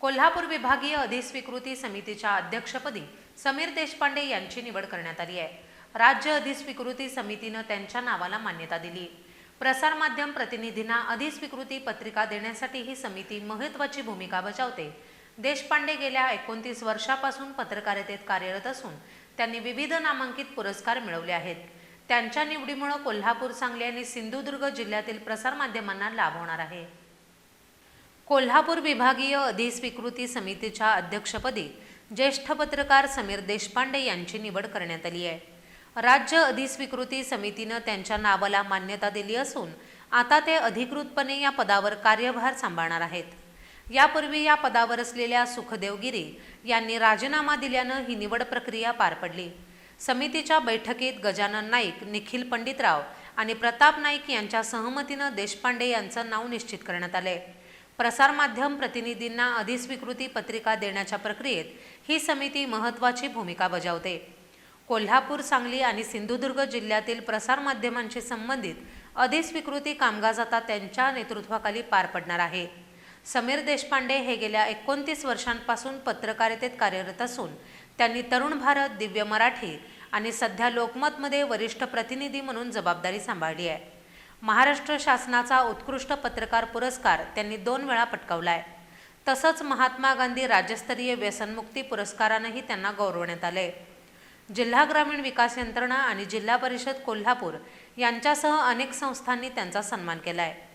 कोल्हापूर विभागीय अधिस्वीकृती समितीच्या अध्यक्षपदी समीर देशपांडे यांची निवड करण्यात आली आहे. राज्य अधिस्वीकृती समितीनं त्यांच्या नावाला मान्यता दिली. प्रसारमाध्यम प्रतिनिधींना अधिस्वीकृती पत्रिका देण्यासाठी ही समिती महत्त्वाची भूमिका बजावते. देशपांडे गेल्या एकोणतीस वर्षापासून पत्रकारितेत कार्यरत असून त्यांनी विविध नामांकित पुरस्कार मिळवले आहेत. त्यांच्या निवडीमुळे कोल्हापूर सांगली आणि सिंधुदुर्ग जिल्ह्यातील प्रसारमाध्यमांना लाभ होणार आहे. कोल्हापूर विभागीय अधिस्वीकृती समितीच्या अध्यक्षपदी ज्येष्ठ पत्रकार समीर देशपांडे यांची निवड करण्यात आली आहे. राज्य अधिस्वीकृती समितीनं त्यांच्या नावाला मान्यता दिली असून आता ते अधिकृतपणे या पदावर कार्यभार सांभाळणार आहेत. यापूर्वी या पदावर असलेल्या सुखदेवगिरी यांनी राजीनामा दिल्यानं ही निवड प्रक्रिया पार पडली. समितीच्या बैठकीत गजानन नाईक निखिल पंडितराव आणि प्रताप नाईक यांच्या सहमतीनं देशपांडे यांचं नाव निश्चित करण्यात आले प्रसारमाध्यम प्रतिनिधींना अधिस्वीकृती पत्रिका देण्याच्या प्रक्रियेत ही समिती महत्त्वाची भूमिका बजावते. कोल्हापूर सांगली आणि सिंधुदुर्ग जिल्ह्यातील प्रसारमाध्यमांशी संबंधित अधिस्वीकृती कामकाज आता त्यांच्या नेतृत्वाखाली पार पडणार आहे. समीर देशपांडे हे गेल्या एकोणतीस वर्षांपासून पत्रकारितेत कार्यरत असून त्यांनी तरुण भारत दिव्य मराठी आणि सध्या लोकमतमध्ये वरिष्ठ प्रतिनिधी म्हणून जबाबदारी सांभाळली आहे. महाराष्ट्र शासनाचा उत्कृष्ट पत्रकार पुरस्कार त्यांनी दोन वेळा पटकावलाय. तसंच महात्मा गांधी राज्यस्तरीय व्यसनमुक्ती पुरस्कारानंही त्यांना गौरवण्यात आले. जिल्हा ग्रामीण विकास यंत्रणा आणि जिल्हा परिषद कोल्हापूर यांच्यासह अनेक संस्थांनी त्यांचा सन्मान केला आहे